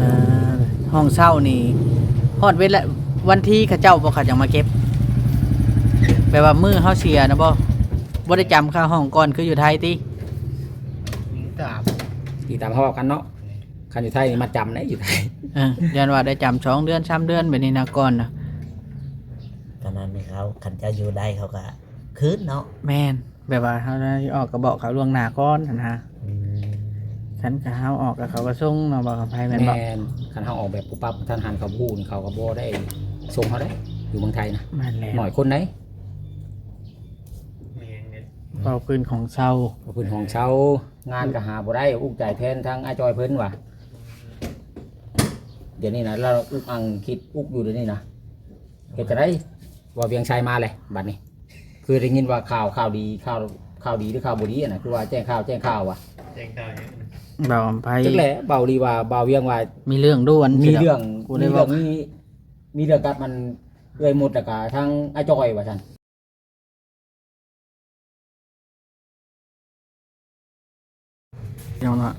อ่าห้องเช่านี่ฮอดเวทละวันที่เขาเจ้าบ่เขาจะมาเก็บแปลว่ามือเฮาเสียนะบ่บ่ได้จำค่าห้องก่อนคืออยู่ไทยติตามอีกตามเขาบอกกันเนาะคันอยู่ไทยนี่มาจำนะอยู่ไทยเออยันว่าได้จำสองเดือนสามเดือนแบบนี้นะก่อนนะตอนนั้นนี่เขาคันเจะอยู่ได้เขาก็คืนเนาะแม่นแบบว่าเขาได้ออกกระบอกเขาล่วงหน้าก่อนนะฮะอืม ฉันก็เฮาออกกับเขาก็ส่งเนาะบอกกับไผแม่นแมบ่นคันเขาออกแบบปุ๊บปั๊บท่านหันเขาพูดเขาก็บ่ได้ส่งเขาได้ อยู่เมืองไทยนะแม่นแล้วหน่อยคนไหนเป่าปืนของเซาเพราะพื้นของเช่างานก็หาบ่ได้อุกใจแทนทางอาจอยเพิ่นว่ะเดี๋ยวนี้นะเราอุกอังคิดอุกอยู่เดี๋ยวนี้นะเฮ็ดจะได้ว่าเวียงชัยมาเลยบัดนี้ คือได้ยินว่าข่าวข่าวดีข่าวข่าวดีหรือข่าวบ่ดีอะนะคือว่าแจ้งข่าวแจ้งข่าวว่ะเบาไผจักแหละเบาดีว่าเบาเวียงว่า มีเรื่องด่วนมีเรื่องกูมีได้บเรื่ออกงมีมีเรื่องกับมันเอ้อยหมดแล้วก็ทางอาจอยว่าซั่นพี่น้องเนาะ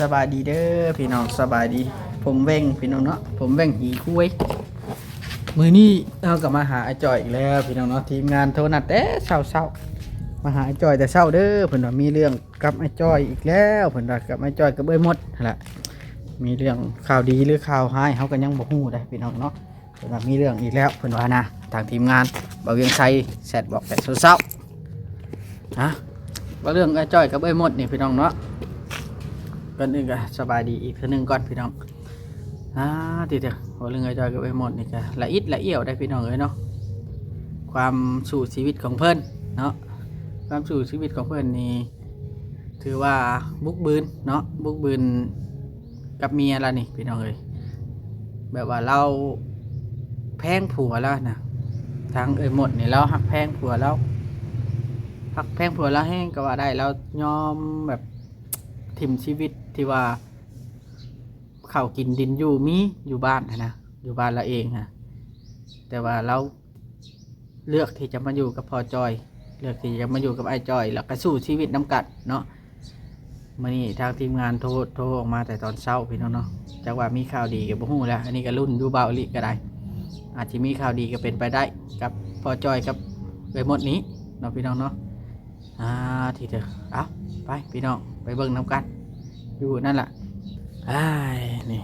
สบายดีเด้อพี่น้องสบายดี ผมแว่งพี่น้องเนาะผมแว่งหีคุยมือนี้เราก็มาหาไอ้จอยอีกแล้ว พี่น้องเนาะทีมงานโทรนัดแต่เช้าเช้าๆ มาหาไอ้จอยแต่เช้าเด้อเพิ่นว่ามีเรื่องกับไอ้จอยอีกแล้วเพิ่นว่ากับไอ้จอยกับเอ้ยมดนั่นแหละมีเรื่องข่าวดีหรือข่าวร้ายเขาก็ยังบ่ฮู้ได้พี่น้องเนาะเพิ่นว่ามีเรื่องอีกแล้วเพิ่นว่านะทางทีมงานบ่าวเวียงไชแซดบอกแต่เช้าๆนะว่าเรื่องไอ้จอยกับไอ้มดนี่พี่น้องเนาะก่อนอื่นก็สบายดีอีกเทีนึงก่อนพี่น้องอ่าทีเดียวว่าเรื่องไอ้จอยกับไอ้มดนี่ก็ละอิดละเอี่ยวได้พี่น้องเลยเนาะความสู่ชีวิตของเพิ่นเนาะ ความสู่ชีวิตของเพิ่อนนี่ถือว่าบุกบืนเนาะบุกบืนกับเมียแล้วนี่พี่น้องเลยแบบว่าเราแพงผัวแล้วนะทางไอ้มดนี่เราหักแพงผัวแล้วพักแพงผัวแล้วแห้งก็ว่าได้แล้วยอมแบบถิ่มชีวิตที่ว่าข้าวกินดินอยู่มีอยู่บ้านนนะอยู่บ้านเราเองฮะแต่ว่าเราเลือกที่จะมาอยู่กับพ่อจอย เลือกที่จะมาอยู่กับไอ้จอย แล้วก็สู้ชีวิตน้ำกัดเนาะมื่อนี้ทางทีมงานโทรโทรออกมาแต่ตอนเช้าพี่น้องเนาะจากว่ามีข่าวดีกับบุ้แล้ว อันนี้ก็รุ่นอยู่เบาลิก็ได้ อาจจะมีข่าวดีก็เป็นไปได้กับพ่อจอยกับไปหมดนี้เนาะพี่น้องเนาะอ่าทีเดียวเอาไปพี่น้องไปเบิ่งน้ำกัน อยู่นั่นแหละอ้ายนี่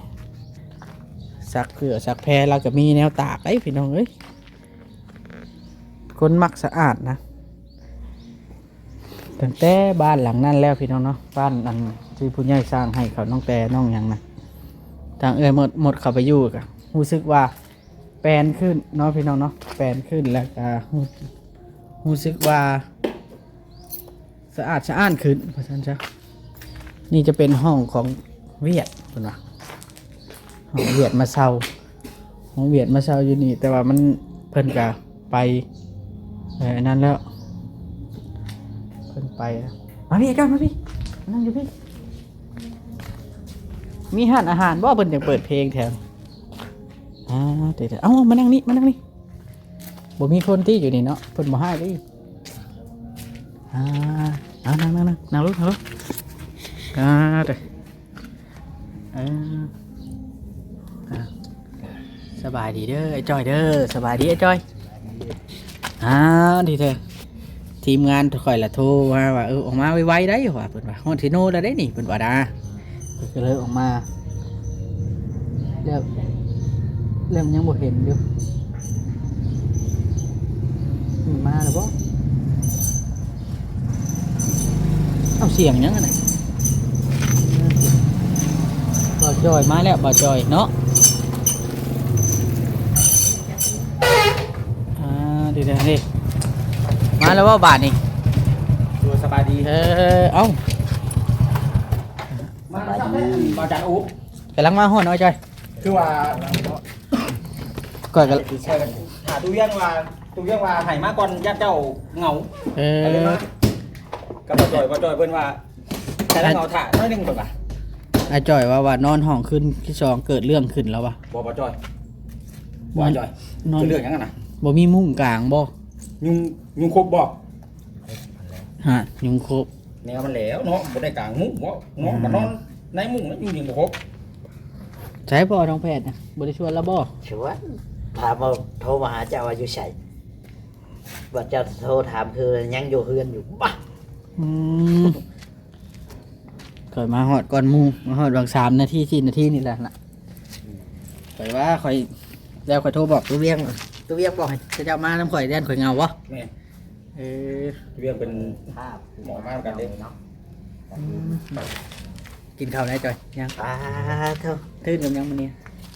สักเผื่อสักแพรเราก็มีแนวตากไอ้พี่น้องเอ้ยคนมักสะอาดนะ ตั้งแต่บ้านหลังนั้นแล้วพี่น้องเนาะบ้านอันที่ผู้ใหญ่สร้างให้เขาน้องแต่น้องยังนะทางเอ้ยหมดหมดเขาไปอยู่กันรู้สึกว่าแปลนขึ้นเนาะพี่น้องเนาะแปลนขึ้นแล้วก็รู้รู้สึกว่าสะอาดสะอ้านขึ้นเพราะฉะนั้นจ้ะนี่จะเป็นห้องของเวียดคุณวะห้องเวียดมาเช่าห้องเวียดมาเช่าอยู่นี่ แต่ว่ามันเพิ่นกะไปเอออันนั้นแล้ว ไปมาพี่กันมาพี่นั่งอยู่พี่ มีห้านอาหารบ่เพิ่นอยากเปิดเพลงแถวอ่าเดี๋ยวๆเอ้ามานั่งนี่มานั่งนี่บ่มีคนที่อยู่นี่เนาะเพิ่นบ่ให้เดิอ่าเอานั่งนั่งนั่งนั่งลูกนั่งลูกอ่าเด้ออ่าอ่าสบายดีเด้อไอ้จอยเด้อสบายดีไอ้จอยอ่าดีเถอะ ทีมงานคอยละโทรว่าว่าเออออกมาไวๆได้ว่าเพิ่นว่าฮอดสิโนแล้วได้นี่เพิ่นว่าดาเพิ่นก็เลยออกมาเริ่มเริ่มยังบ่เห็นอยู่มันมาแล้วบ่เอาเสียงยังไงบ่อจอยมาแล้วบ่อจอยเนาะอ่าดีเดี๋ยวดิ มาแล้วว่าบาทนี่ตัวสบายดีเออเอ้ามาแล้วครับบาจันอุ๊บกำลังมาห้อนน้อยจอยคือว่าก่อนกันช่วยกันหาตู้เวียงว่าตู้เวียงว่าให้มาก่อนญาติเจ้าเหงาเออะไรอมาก็บ่จอยบ่จอยเพิ่นว่าแต่ละเหงาถ่าน้อยหนึงเพิ่นว่าไอ้จอยว่าว่านอนห้องขึ้นที่สองเกิดเรื่องขึ้นแล้ววะบ่บ่จอยบ่จอยนอนคือเรื่องหยังกันนะบ่มีมุ้งกลางบ่ ยุงยุงครบบ่ฮะยุงครบแนวมันแหล้วเนาะบ่ได้กลางมุ้งบ่เนาะมันนอนในหมุ้งนั้นอยู่นี่บ่ครบใช้บ่น้องแพทย์นะบ่ได้ชวนแล้วบ่ชวนถามว่าโทรมาหาเจ้าว่าอยู่ไสว่าเจ้าโทรถามคือยังอยู่เฮือนอยู่บ้าอืมข่อยมาฮอดก่อนหมู่มาฮอดบาง3นาที4นาทีนี่แหละน่ะข่อยว่าข่อยแล้วข่อยโทรบอกตู้เวียง ตู้เวียงบอกให้เจ้ามาน้ำข่อยแดนข่อยเหงาวะแม่นเออเรียกเป็นภาพหมอมากันเด้เนาะกินข้าวได้จ่อยยังปาเท่าทื่นกับยังมันเนี่ย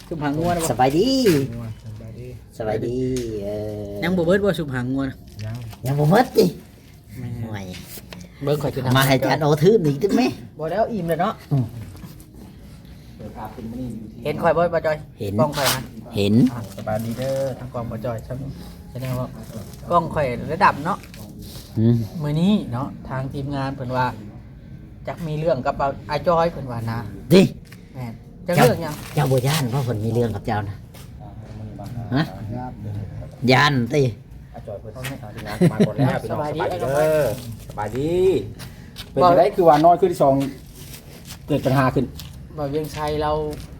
ซุปหางงัวนะสบ่บายดีสบายดีสบายดีเออยังบ่เบิดว่าซุปหางงัวนะยังยังบ่หมดดิแม่ห่วยเบิ่งข่อยสิมาให้จานโอทื่นอีกตึกไหมบ่แล้วอิ่มเลยเนาะเปิดภาพ เป็นมื้อนี้อยู่ที่เห็นข่อยบ่บ่จอยเห็น กล้องข่อยนะเห็นอะสบายดีเด้อทางกล้องบ่จอยครับแสดงว่ากล้องข่อยระดับเนาะอืมมื้อนี้เนาะทางทีมงานเพิ่นว่าจักมีเรื่องกับเอาอาจอยเพิ่นว่านะดิแม่นจักเรื่องหยังเจ้าบ่ย่านเพราะคนมีเรื่องกับเจ้านะฮะย่านติอาจอยเพิ่นต้องให้ทางทีมงานมาก่อนแล้วพี่น้องสบายดีเด้อสบายดี เป็นจังไดคือว่านอนคืนที่สองเกิดปัญหาขึ้น บ่เวียงชัยเรา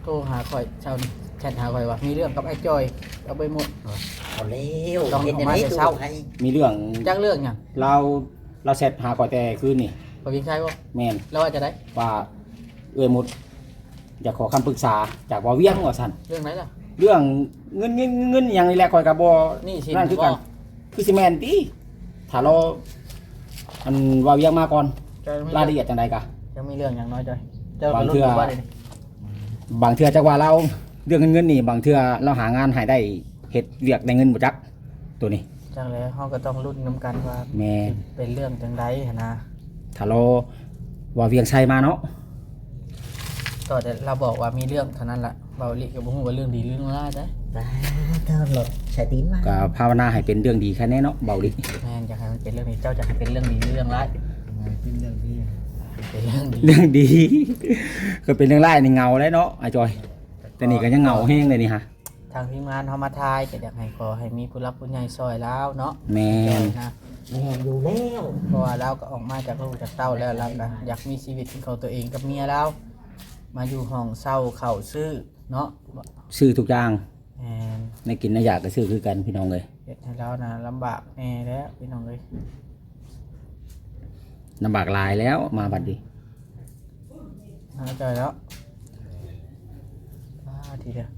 โทรหาข่อยเช้านี้แชทหาข่อยว่ามีเรื่องกับไอ้จอยเอาไปหมด เอาเร็วต้องเห็นออกมาไหมแต่ตู้เช้า ให้มีเรื่องจักเรื่องหยังเราเราแชทหาก่อนแต่คืนนี่บ่เวียงชัยบ่แม่นแล้วว่าจะได้ว่าเอื้อยหมุดอยากขอคำปรึกษาจากบ่าวเวียงว่าซั่นเรื่องไหนล่ะ เรื่องเงินเงินเงินอหย่างนี้แหละคอยกับบ่นี่สินั่นคือกันบ่ คือสิแม่นติถ้าเราอันว่าาวเวียงมาก่อนจอยมีรายเรื่องละเอียดจังไดกะจะมีเรื่องอย่างน้อยจอย เจ้าบางก็รู้เทื่ออยู่ว่าได้นี่บางเทื่อจักว่าเราเรื่องเงินเงินนี่ บางเทื่อเราหางานให้ได้เฮ็ดเวียกได้เงินบ่จัก ตัวนี้จังแล้วเฮาก็ต้องลุ้นนํกันว่าแม่นเป็นเรื่องจังไดหันนะถ้าเราว่าเวียงชัยมาเนาะต่อแต่เราบอกว่ามีเรื่องเท่านั้นล่ะเบาลิก็บ่ฮู้ว่าเรื่องดีหรือเรื่องร้ายเด้ปาเท่าหลดใส่ตีนมาก็ภาวนาให้เป็นเรื่องดีแค่นี้เนาะเบาดิแม่นอยากให้มันเป็นเรื่องนี้เจ้าจะให้เป็นเรื่องดีหรือเรื่องร้าย เป็นเรื่องดี เป็นเรื่องดีเรื่องดี ก็เป็นเรื่องร้ายในเงาได้เนาะไอ้จอย แต่นี่ก็ยังเงาแห้งเลยนี่ฮะทางทีมงานเฮามาทายก็อยากให้ขอให้มีผู้รับผู้ใหญ่ซอยแล้วเนาะแม่นนะแม่นอยู่แล้วเพราะว่าเราก็ออกมาจากลูกจากเต้าแล้วเราก็อยากมีชีวิตเป็นของตัวเองกับเมียเรามาอยู่ห้องเศร้าเข้าซื้อเนาะซื้อทุกอย่างแม่นในกินในอยากก็ซื้อคือกันพี่น้องเลยเฮ็ดให้เรานะลำบากแน่แล้วพี่น้องเอ้ย ลำบากหลายแล้วมาบัดดีน่าใจแล้วอ่าทีเดียว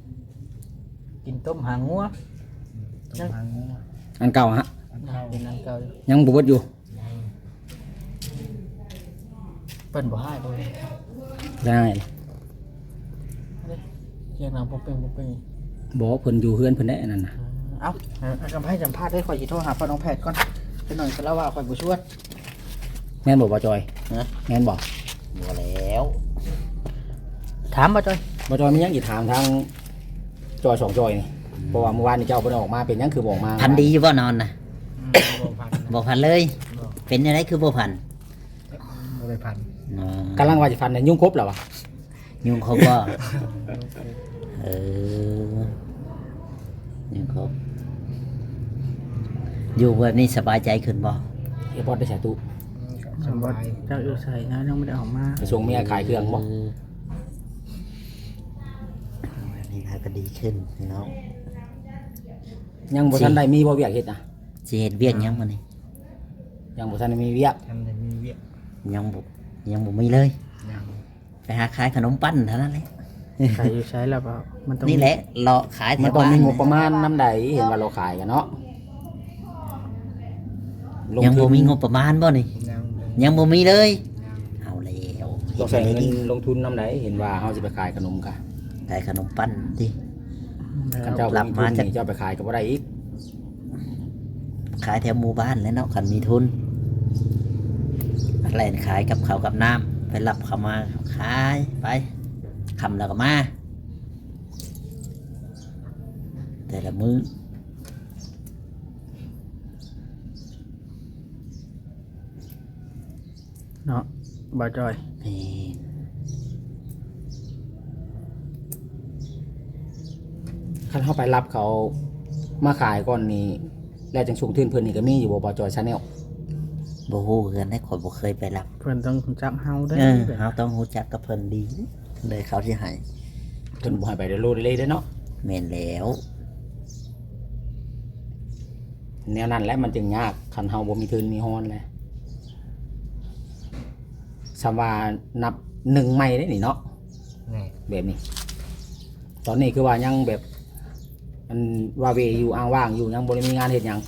กินต้มหางงัวยังอันเก่าฮะกินอันเก่าอยู่ยังบวชอยู่เปิ้นบ่ให้บ่เลยได้เรียกนางบ่เป็นบ่เป็นบอกเพิ่นอยู่เฮือนเพิ่นได้อันนั้นน่ะเอ้าเอาเอาคำให้สัมภาษณ์ได้ข่อยสิโทรหาพ่อน้องแพทย์ก่อนเป็นหน่อยก็แล้วว่าข่อยบ่ชวน แม่นบอกบ่จอยนะแม่นบอกบ่แล้วถามบ่จ้อยบ่จอยมีหยังอีกถามทางจอยสองจอยนี่เพราะว่าเมื่อวานนี่เจ้าเพิ่นออกมาเป็นหยังคือบอกมาพันดีอยู่บ่นอนนะบ่พันบ่พันเลย เป็นยังไงคือบ่พันบ่ได้พันอ๋อกำลังว่าสิฟันเนี่ยยุ่งครบแล้ววะยุงครบบ่เออยุงครบอยู่แบบนี้สบายใจขึ้นบ่เฮียบอสได้ใส่ตู้ สมบัติเจ้าอยู่ใส่นะยังไม่ได้ออกมาไปส่งเมียขายเครื่องบ่เแบบนี้ก็ดีขึ้นเนาะยังบ่ทันได้มีบ่เวียกเฮ็ดนะสิเฮ็ดเวียกหยังมื้อนี้ยังบ่ทันได้มีเวียกยังบ่ยังบ่มีเลยไปหาขายขนมปั้นเท่านั้นแหละใส่อยู่ใช้แล้วเปล่ามันต้องนี่แหละเลาะขายแถมันต้องบ้านมีงบประมาณน้ำใดเห็นว่าเราขายกันเนาะลยังทุบ่นมีงบประมาณบ่นี่ ยังบ่มีเลย เอาแล้วต้องใส่เงินดีลงทุนน้ำใดเห็นว่าเฮาสิไปขายขนมค่ะขายขนมปั้นดิคันเจ้ารับ่บมีมาทุนจากนี่เจ้าไปขายก็บ่ได้อีกขายแถวหมู่บ้านแล้วเนาะคันมีทุนอะไรขายกับข้าวกับน้ำไปรับเขามาขายไปคำแล้วก็มาแต่ละมื้อ เนาะบ่จอยนี่คันเฮาไปรับเขามาขายก่อนนี่แล้วจังส่งทุนเพิ่นนี่ก็มีอยู่บ่บ่จอยชาแนลบ่ฮู้กันได้ข่อยบ่เคยไปรับเพิ่นต้องรู้จักเฮาเด้อเออเฮาต้องรู้จักกับเพิ่นดีเลยเขาสิให้เพิ่นบ่ให้ไปเดยวโลดเลยเด้อเนาะแม่นแล้ว แนวนั้นแหละมันจึงยากคันเฮาบ่มีทุนมีฮอนแหละ สำว่านับหนึ่งใหม่ได้นี่เนาะนี่แบบนี้ ตอนนี้คือว่ายังแบบมันว่าเวอยู่อ้างว่างอยู่ยังบ่ได้มีงานเฮ็ดหยัง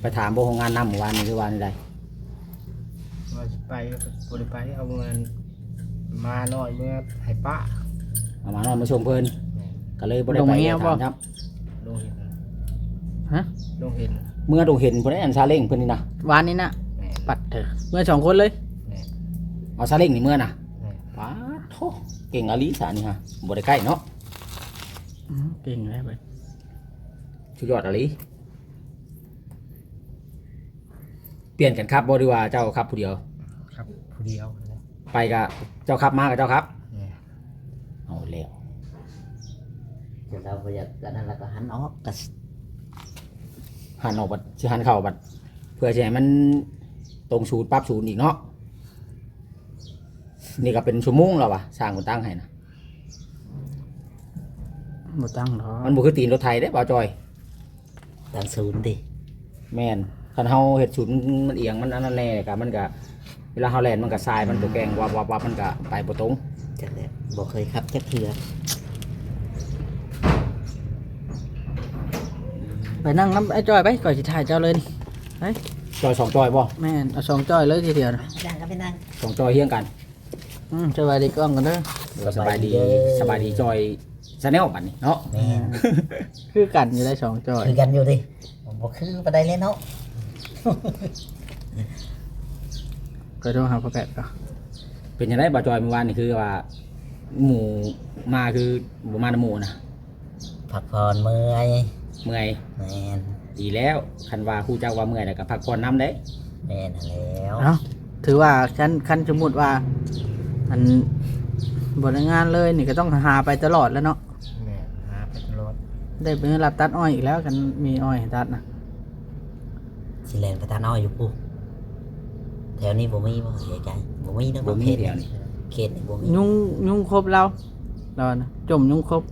ไปถามบ่ของงานนำเมื่อวานนี้คือว่านี่ได้ว่าสิไปบ่ได้ไปเอาเงินมาหน่อยเมื่อให้ป้าเอามานอนมาชมเพิ่นนี่ก็เลยบ่ได้ไปถามครับลงเห็นฮะลงเห็นเมื่อดูเห็นเพิ่นได้อันซาเล้งเพิ่นนี่นะวานนี้น่ะนี่ปัดเถอะเมื่อสองคนเลยนี่ เอาซาเล้งนี่เมื่อน่ะนี่ป้าดโธ่เก่งอลีสานี่ฮะบ่ได้ใกล้เนาะอืมเก่งแล้วเว้ยสุดยอดอลีเปลี่ยนกันครับบ่ดีว่าเจ้าครับผู้เดียว ครับผู้เดียวนะไปกับเจ้าครับมากับเจ้าครับนี่เอาแล้วเดี๋ยวเราบ่อยากกันนั้นแล้วก็หันออกก็หันออกบัดสิหันเข้าบัดเพื่อจะให้มันตรงศูนย์ปรับศูนย์อีกเนาะ นี่ก็เป็นชั่วโมงแล้ววะสร้างคนตั้งให้นะบ่ตั้งหรอกมันบ่คือตีนรถไทยเด้บ่าวจอยตามศูนย์ดิแม่นคันเฮาเฮ็ดศูนย์มันเอียงมันอันนั้นแน่ก็มันก็เวลาเฮาแล่นมันก็ทรายมันตัวแกงวับวับวับมันก็ไปบ่ตรงจักแล้วบ่เคยขับจักเทื่อไปนั่งน้ำไอ้จอยไปก่อนสิถ่ายเจ้าเลยนี่จอยสองจอยบ่แม่นเอาสองจอยเลยทีเดียวนะนั่งก็ไปนั่งสองจอยเฮียงกัน อืมสบายดีกล้องกันเด้อก็สบายดีสบายดีจอยชาแนลบัดนี้เนาะแม่นคือกันอยู่ได้สองจอย คือกันอยู่ดิบ่คือปานใดเลยเนาะก็ต้องหาพ่อแปดก่อนเป็นจังได๋บ่าวจอยเมื่อวานนี่คือว่า หมู่มาคือบ่มานํหมู่นะพักผ่อนเมื่อยเมื่อยแม่นดีแล้วคันว่าครูเจ้าว่าเมื่อยแล้วก็พักผ่อนน้ำได้แม่นนั่นแล้วเอ้าถือว่าคันคันสมมุติว่า อันบทงานเลยนี่ก็ต้องหาไปตลอดแล้วเนาะนี่หาไปตลอดได้เป็นรับตัดอ้อยอีกแล้วกันมีอ้อยให้ตัดนะสิแลนไปตาน้อยอยู่ปุ๊แถวนี้บ่มีบ่เสียใจบ่มีเด้อบ่มีเขตเดียวนี่เขตนี่บ่มียุงยุงครบเราเรานะจมยุงครบ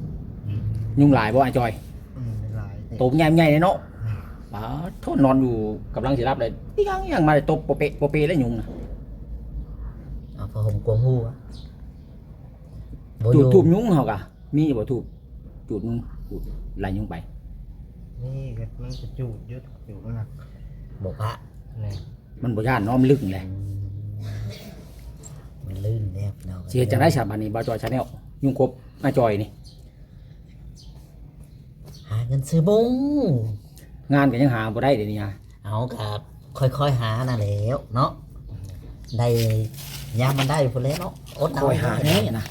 ยุ่งหลายบ่ไอ้จอยอืมหลายตบใหญ่ๆเลยเนาะป๋าโทษนอนอยู่กำลังสิรับเลยยังยังมาตบโปเปะโปเปะแล้วยุงนะ เอาผ้าห่มกวมหูอะบ่อจูดยู่ทูบยุงเฮากะมีบ่ทูบจูดยุงจูดไล่ยุงไป นี่ก็มันจะจูดอยุดอยู่มากบ่พระนี่มันบ่ย่านเนาะมันลึกแหละมันลื่นแล้วเนาะสิเฮ็ดจังได๋ฉบับนี้บ่จอยชาแนลยุงครบไอ้จอยนี่ หาเงินซื้อบุ้งงานก็ยังหาบ่ได้เดี๋ยวนี้ฮะเอากับค่อยๆหาน่ะแหล้วเนาะได้ ยามมันได้พุ่นแล้วเนาะอดเอาคอยหาแน่นะ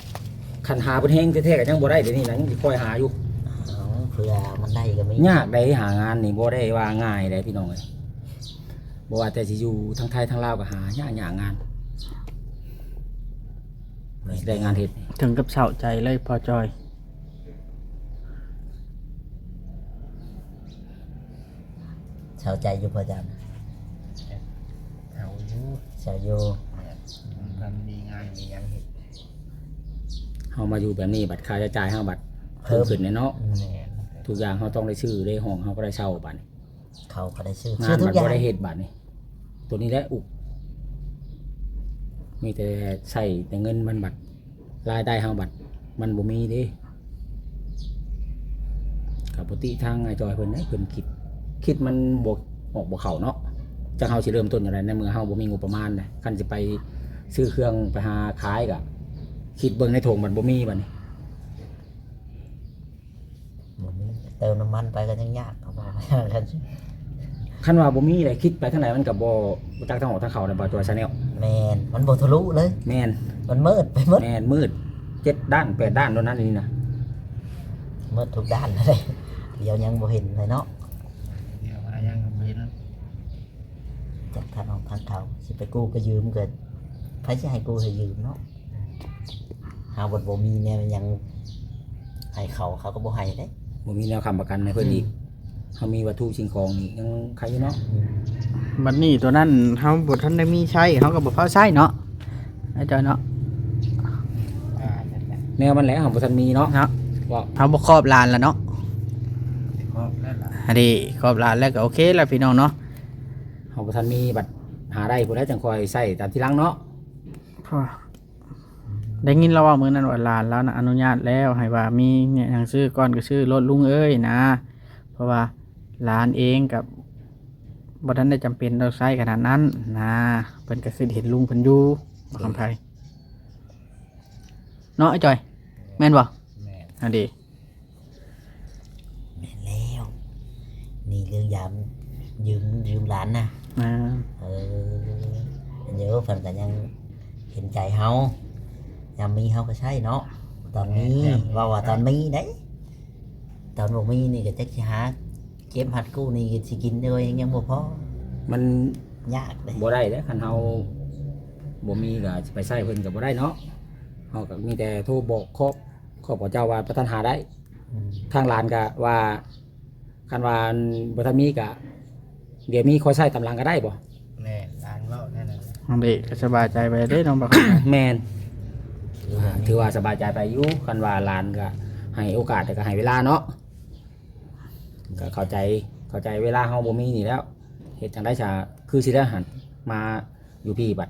คันหาเพิ่นแฮงแท้ๆก็ยังบ่ได้เดี๋ยวนี้นะยังสิคอยหาอยู่เอาเผื่อมันได้ก็มียากได้หางานนี่บ่ได้ว่าง่ายเลยพี่น้องเอ้ยบ่ว่าแต่สิอยู่ทั้งไทยทั้งลาวก็หายากยากงานสิได้งานเฮ็ดนี่ถึงกับเศร้าใจเลยพอจอยเชาใจอยู่พอจันเอาอยู่เชาอยู่มัน มีงานมีหยังเห็นเฮามาอยู่แบบนี้บัตรค่าใช้จ่ายเฮาบัตรเพิ่มขึ้นแน่เนาะนี่ทุกอย่างเฮาต้องได้ชื่อได้ห้องเฮาก็ได้เช่าบัตรเขาก็ได้ชื่องาชื่อนทุบักตอรย่างบ่ได้เฮ็ดบัตรนี่ตัวนี้แหละอุกมีแต่ใช้แต่เงินมันบัตรรายได้เฮาบัตรมันบ่มีเด้กับปกติทางไอ้จอยเพิ่นเอ้ยเพิ่นคิด คิดมันบ่ออกบ่เข้าเนาะจักเฮาสิเริ่มต้นจังไดในเมื่อเฮาบ่มีงบประมาณนะคันสิไป ซื้อเครื่องไปหาขายก็คิดเบิ่งในโถงมันบ่มีบัดนี้บ่มีเติมน้ำมันไปก็ยังยากเขาบอกกันคันว่าบ่มีเลยคิดไปทางไหนมันก็บ่บ่จักทางออกทางเข้าในบ่ตัวชาแนลแมนมันบ่ทะลุเลย แม่นมันมืดไปหมดแม่นมืดเจ็ดด้านแปดด้านเท่านั้นนี่นะมืดทุกด้านเลยเดี๋ยวยังบ่เห็นเลยเนาะเดี๋ยวว่ายังไม่เห็นจากทางออกทางเขาสิไปกู้ก็ยืมเกิด ใครจะให้กู้ให้ยืมเนาะหาบทบ่มีเนี่ยมันยังให้เขาเขาก็บ่ให้เด้บ่มีแนวค้ำประกันในเพิ่นอีกเฮามีวัตถุสิ่งของอีกยังใครอยู่เนาะอืมบัดนี้ตัวนั้นเฮาบ่ทันได้มีใช้เฮาก็บ่พอใช้เนาะไอ้จอยเนาะอ่านั่นแหละแนวมันแหละของบ่ทันมีเนาะเนาะว่าเฮาบ่ครอบลานแล้วเนาะครอบนั่นล่ะอันนี้ครอบลานแล้วก็โอเคแล้วพี่น้องเนาะของบ่ทันมีบัตรหาได้ผู้ใดจังคอยใช้ตามที่หลังเนาะ พอได้ยินเราว่ามื้อนั้นว่าลานแล้วนะอนุญาตแล้วให้ว่ามีเนี่ยหนังซื้อก่อนก็ซื้อรถลุงเอ้ยนะ เพราะว่าหลานเองกับบ่ทันได้จำเป็นต้องใช้ขนาดนั้นนะเพิ่นก็คือเห็นลุงเพิ่นอยู่บ่คำไผเนาะไอ้จอย แม่นบ่แม่นอันดีแม่นแล้ว นี่เรื่องยามยืมยืมหลานนะอ่าเออเดี๋ยวเพิ่นก็ยัง เห็นใจเฮายามมีเฮาก็ใช่เนาะตอนนี้ว่าว่าตอนมีได้ตอนบ่มีนี่ก็จักสิหาเก็บหัดกู้นี่ก็สิกินด้วยยังบ่พอมันยากเลยบ่ได้เด้อคันเฮาบ่มีก็สิไปใช้เพิ่นก็บ่ได้เนาะเฮาก็มีแต่โทรบอกครอบครอบเจ้าว่าประทานหาได้อืมทางร้านก็ว่าคันว่าบ่ทันมีก็เดี๋ยวมีคอยใช้ตำหลังก็ได้บ่ แม่นร้านเว้า นั่นน่ะอันดีก็สบายใจไปเด้น้องบ่คำไผแม่นคืออ่าแบบนี้ถือว่าสบายใจไปอยู่คันว่าร้านก็ให้โอกาสแต่ก็ให้เวลาเนาะก็เข้าใจเข้าใจเวลาเฮาบ่มีนี่แล้วเฮ็ดจังได๋ชาคือสิได้หันมาอยู่พี่บัด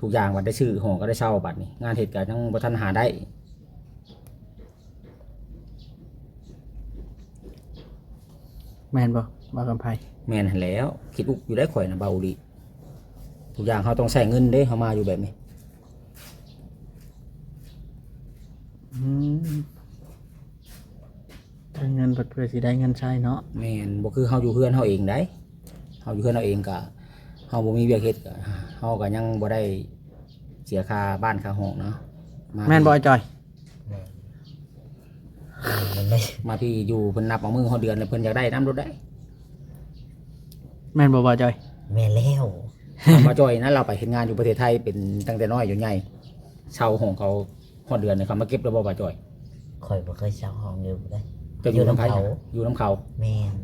ทุกอย่างบัดได้ซื้อห้องก็ได้เช่าบัดนี่งานเฮ็ดก็ยังบ่ทันหาได้แม่นบ่บ่คำไผแม่นหั่นแหล้ว คิดอุกอยู่ได้ข่อยนะเบาดี ทุกอย่างเขาต้องใช้เงินเด้เขามาอยู่แบบนี้อืมได้เงินเพื่อสิได้เงินใช้เนาะแม่นบ่คือเฮาอยู่เพื่อนเฮาเองได้เฮาอยู่เพื่อนเฮาเองก็เฮาบ่มีเวียกเฮ็ดก็เฮาก็ยังบ่ได้เสียค่าบ้านค่าห้องเนาะาแม่นบ่ไอ้จอยแม่นมันไม่มาพี่อยู่เพิ่นนับเอามือเฮาเดือนแล้วเพิ่นอยากได้น้ำรถได้ แม่นบ่บ่จอย แม่แล้ว เอามาจอยนะเราไปเฮ็ดงานอยู่ประเทศไทยเป็นตั้งแต่น้อยจนใหญ่เช่าห้องเขาฮอดเดือนเนี่ยเขามาเก็บแล้วบ่บ่าจอยข่อยบ่เคยเช่าห้องอยู่ได้จะอยู่อยู่น้ำนำไผเขาอยู่น้ำเขาแม่น